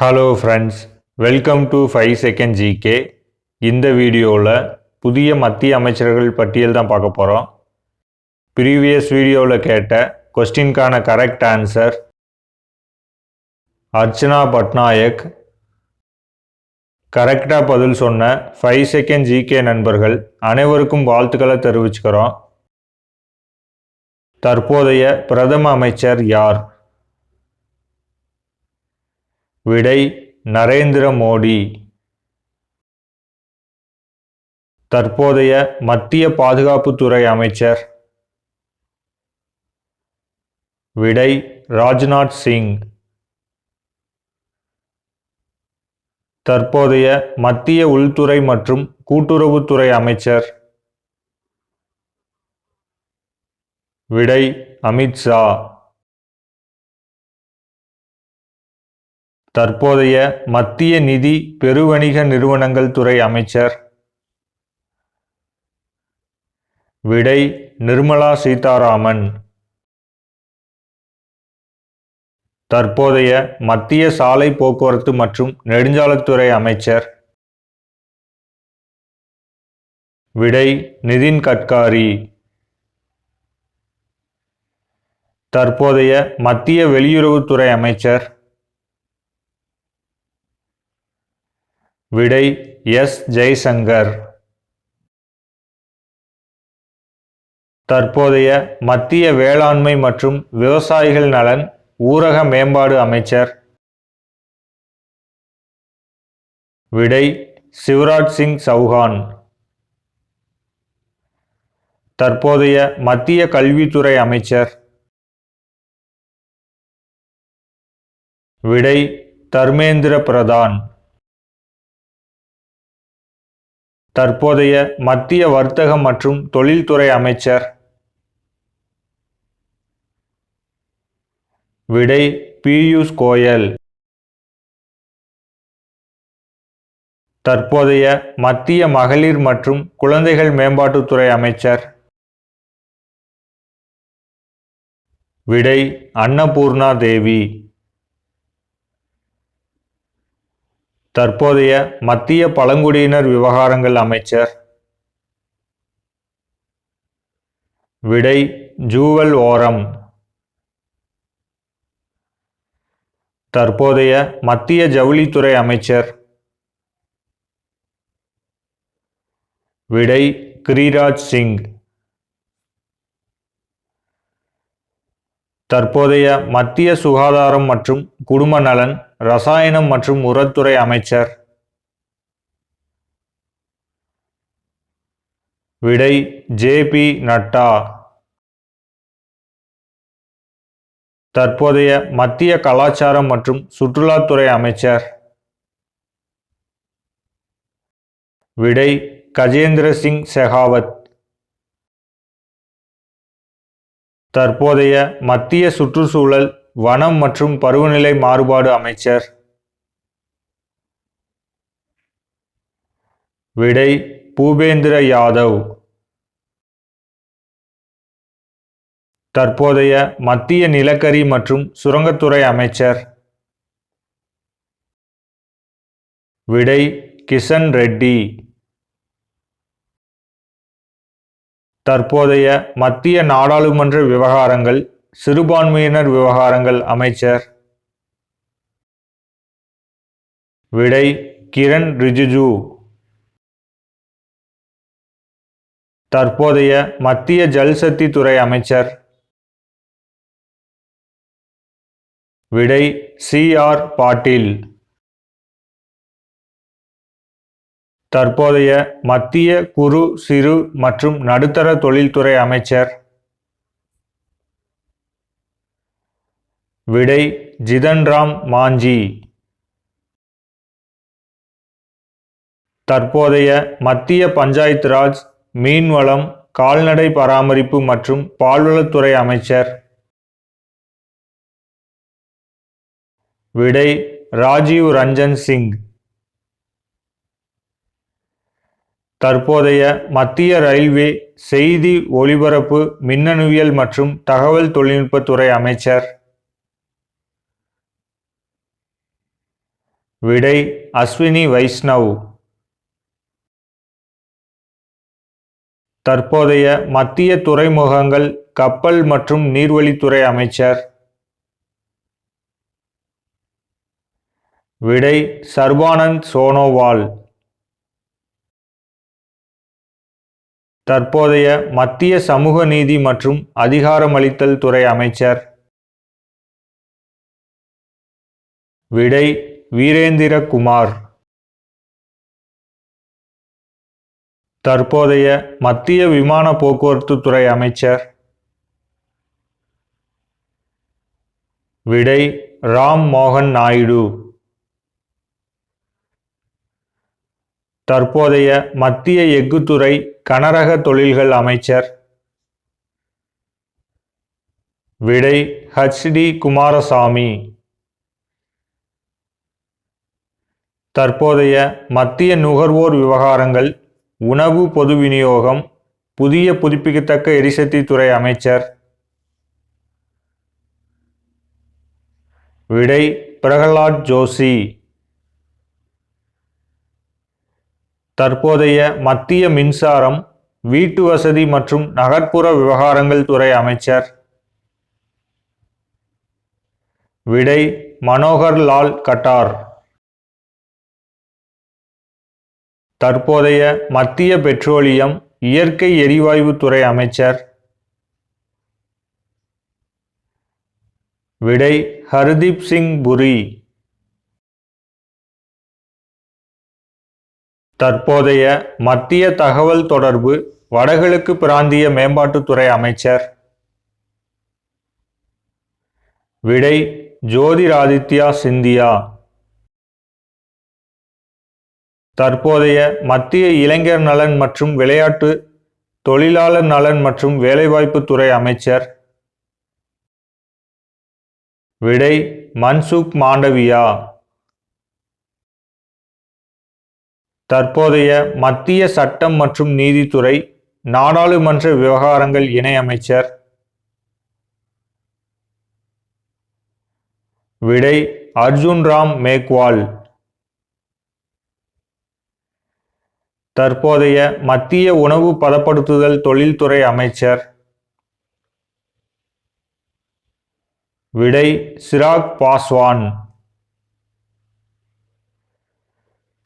Hello friends welcome to five second GK இந்த வீடியோவில் புதிய மத்திய அமைச்சர்கள் பட்டியல் தான் பார்க்க போகிறோம் ப்ரீவியஸ் வீடியோவில் கேட்ட கொஸ்டின்கான கரெக்ட் ஆன்சர் அர்ச்சனா பட்நாயக். கரெக்டாக பதில் சொன்ன ஃபைவ் செகண்ட் ஜிகே நண்பர்கள் அனைவருக்கும் வாழ்த்துக்களை தெரிவிச்சுக்கிறோம். தற்போதைய பிரதம அமைச்சர் யார்? விடை நரேந்திர மோடி. தற்போதைய மத்திய பாதுகாப்புத்துறை அமைச்சர். விடை ராஜ்நாத் சிங். தற்போதைய மத்திய உள்துறை மற்றும் கூட்டுறவுத்துறை அமைச்சர். விடை அமித்ஷா தற்போதைய மத்திய நிதி பெருவணிக நிறுவனங்கள் துறை அமைச்சர் விடை நிர்மலா சீதாராமன். தற்போதைய மத்திய சாலை போக்குவரத்து மற்றும் நெடுஞ்சாலைத்துறை அமைச்சர் விடை நிதின் கட்காரி. தற்போதைய மத்திய வெளியுறவுத்துறை அமைச்சர் விடை எஸ். ஜெய்சங்கர். தற்போதைய மத்திய வேளாண்மை மற்றும் விவசாயிகள் நலன் ஊரக மேம்பாடு அமைச்சர். விடை சிவராஜ் சிங் சௌஹான். தற்போதைய மத்திய கல்வித்துறை அமைச்சர். விடை தர்மேந்திர பிரதான். தற்போதைய மத்திய வர்த்தக மற்றும் தொழில்துறை அமைச்சர் விடை பியூஷ் கோயல். தற்போதைய மத்திய மகளிர் மற்றும் குழந்தைகள் மேம்பாட்டுத்துறை அமைச்சர் விடை அன்னபூர்ணா தேவி. தற்போதைய மத்திய பழங்குடியினர் விவகாரங்கள் அமைச்சர் விடை ஜூவல் ஓரம். தற்போதைய மத்திய ஜவுளித்துறை அமைச்சர் விடை கிரிராஜ் சிங். தற்போதைய மத்திய சுகாதாரம் மற்றும் குடும்ப நலன் ரசாயனம் மற்றும் உரத்துறை அமைச்சர். விடை ஜே பி நட்டா. தற்போதைய மத்திய கலாச்சாரம் மற்றும் சுற்றுலாத்துறை அமைச்சர். விடை கஜேந்திர சிங் செகாவத். தற்போதைய மத்திய சுற்றுச்சூழல் வனம் மற்றும் பருவநிலை மாறுபாடு அமைச்சர். விடை பூபேந்திர யாதவ். தற்போதைய மத்திய நிலக்கரி மற்றும் சுரங்கத்துறை அமைச்சர். விடை கிஷன் ரெட்டி. தற்போதைய மத்திய நாடாளுமன்ற விவகாரங்கள் சிறுபான்மையினர் விவகாரங்கள் அமைச்சர். விடை கிரண் ரிஜிஜு. தற்போதைய மத்திய ஜல்சக்தி துறை அமைச்சர். விடை சி ஆர் பாட்டீல். தற்போதைய மத்திய குறு சிறு மற்றும் நடுத்தர தொழில்துறை அமைச்சர். விடை ஜிதன்ராம் மாஞ்சி. தற்போதைய மத்திய பஞ்சாயத்து ராஜ் மீன்வளம் கால்நடை பராமரிப்பு மற்றும் பால்வளத்துறை அமைச்சர். விடை ராஜீவ் ரஞ்சன் சிங். தற்போதைய மத்திய ரயில்வே செய்தி ஒலிபரப்பு மின்னணுவியல் மற்றும் தகவல் தொழில்நுட்பத்துறை அமைச்சர். விடை அஸ்வினி வைஷ்ணவ். தற்போதைய மத்திய துறைமுகங்கள் கப்பல் மற்றும் நீர்வழித்துறை அமைச்சர். விடை சர்பானந்த் சோனோவால். தற்போதைய மத்திய சமூக நீதி மற்றும் அதிகாரமளித்தல் துறை அமைச்சர். விடை வீரேந்திரகுமார். தற்போதைய மத்திய விமான போக்குவரத்து துறை அமைச்சர் விடை ராம் மோகன் நாயுடு. தற்போதைய மத்திய எஃகுத்துறை கனரக தொழில்கள் அமைச்சர் விடை ஹச்டி குமாரசாமி. தற்போதைய மத்திய நுகர்வோர் விவகாரங்கள் உணவு பொது விநியோகம் புதிய புதுப்பிக்கத்தக்க எரிசக்தி துறை அமைச்சர். விடை பிரகலாத் ஜோஷி. தற்போதைய மத்திய மின்சாரம் வீட்டு வசதி மற்றும் நகர்ப்புற விவகாரங்கள் துறை அமைச்சர். விடை மனோகர் லால் கட்டார். தற்போதைய மத்திய பெட்ரோலியம் இயற்கை எரிவாயு துறை அமைச்சர் விடை ஹர்தீப் சிங் புரி. தற்போதைய மத்திய தகவல் தொடர்பு வடகிழக்கு பிராந்திய மேம்பாட்டுத்துறை அமைச்சர் விடை ஜோதிராதித்யா சிந்தியா. தற்போதைய மத்திய இளைஞர் நலன் மற்றும் விளையாட்டு தொழிலாளர் நலன் மற்றும் வேலைவாய்ப்பு துறை அமைச்சர் விடை மன்சுக் மாண்டவியா. தற்போதைய மத்திய சட்டம் மற்றும் நீதித்துறை நாடாளுமன்ற விவகாரங்கள் இணை அமைச்சர் விடை அர்ஜுன் ராம் மேக்வால். தற்போதைய மத்திய உணவு பதப்படுத்துதல் தொழில்துறை அமைச்சர் விடை சிராக் பாஸ்வான்.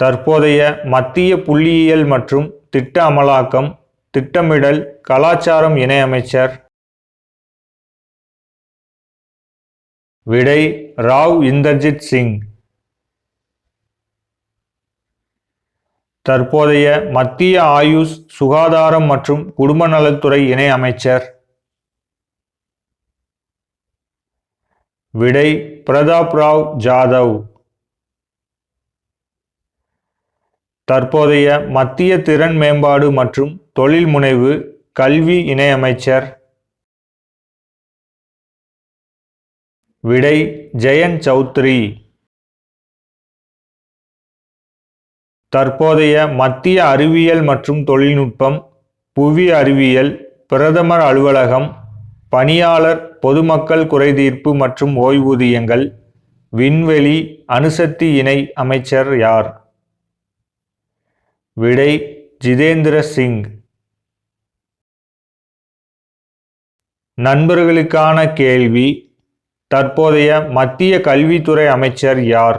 தற்போதைய மத்திய புள்ளியியல் மற்றும் திட்ட அமலாக்கம் திட்டமிடல் கலாச்சாரம் இணையமைச்சர் விடை ராவ் இந்தர்ஜித் சிங். தற்போதைய மத்திய ஆயுஷ் சுகாதாரம் மற்றும் குடும்ப நலத்துறை இணை அமைச்சர் விடை பிரதாப் ராவ் ஜாதவ். தற்போதைய மத்திய திறன் மேம்பாடு மற்றும் தொழில் முனைவு கல்வி இணையமைச்சர் விடை ஜெயன் சௌத்ரி. தற்போதைய மத்திய அறிவியல் மற்றும் தொழில்நுட்பம் புவி அறிவியல் பிரதமர் அலுவலகம் பணியாளர் பொதுமக்கள் குறைதீர்ப்பு மற்றும் ஓய்வூதியங்கள் விண்வெளி அணுசக்தி இணை அமைச்சர் யார்? விடை ஜிதேந்திர சிங். நண்பர்களுக்கான கேள்வி தற்போதைய மத்திய கல்வித்துறை அமைச்சர் யார்?